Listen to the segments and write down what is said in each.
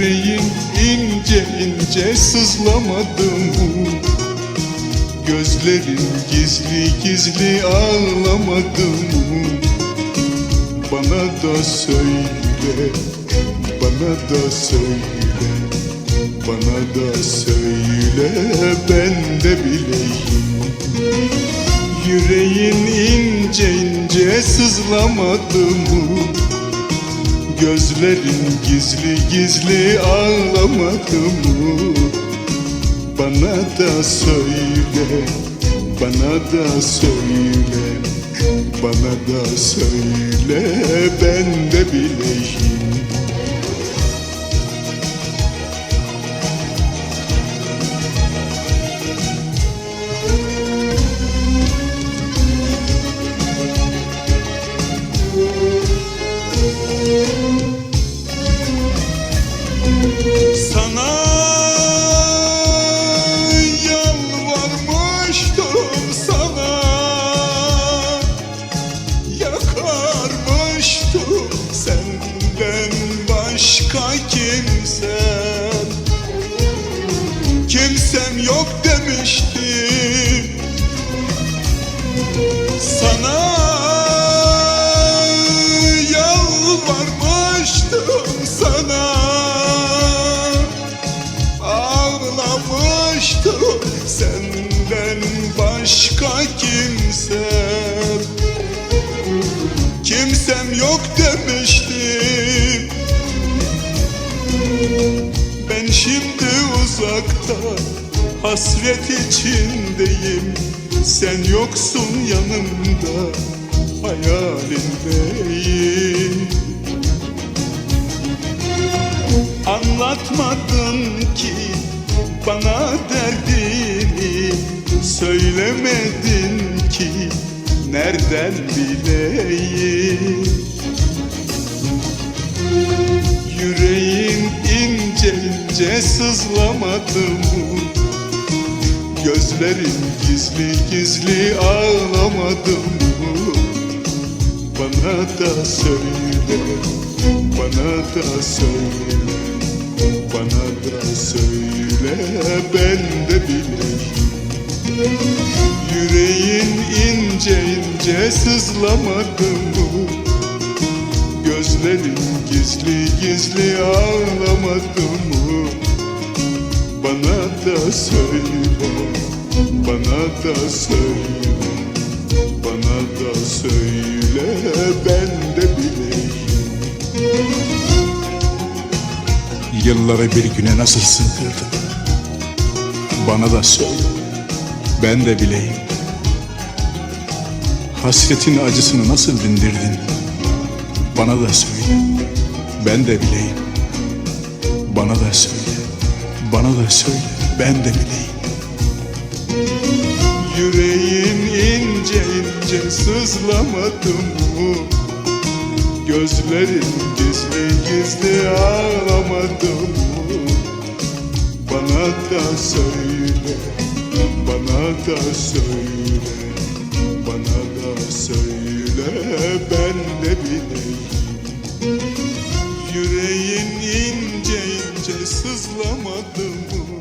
Yüreğin ince ince sızlamadı mı? Gözlerin gizli gizli ağlamadı mı? Bana da söyle, bana da söyle Bana da söyle ben de bileyim Yüreğin ince ince sızlamadı mı? Gözlerin gizli gizli ağlamadı mı? Bana da söyle, bana da söyle Bana da söyle ben de bileyim başka kimsem Kimsem yok demiştim. Ben şimdi uzakta hasret içindeyim. Sen yoksun yanımda hayalindeyim. Anlatmadın ki bana Söylemedin ki nereden bileyim Yüreğin ince ince sızlamadı mı? Gözlerin gizli gizli ağlamadı mı? Bana da söyle, bana da söyle Bana da söyle ben de bileyim Yüreğin ince ince sızlamadı mı? Gözlerin gizli gizli ağlamadı mı? Bana da söyle, bana da söyle Bana da söyle ben de bileyim Yılları bir güne nasıl sığdırdın Bana da söyle Ben de bileyim. Hasretin acısını nasıl dindirdin? Bana da söyle. Ben de bileyim. Bana da söyle. Bana da söyle. Ben de bileyim. Yüreğin ince ince sızlamadı mı? Gözlerin gizli gizli ağlamadı mı? Bana da söyle, da söyle Bana da söyle ben de bileyim Yüreğin ince ince sızlamadı mı?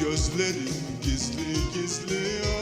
Gözlerin gizli gizli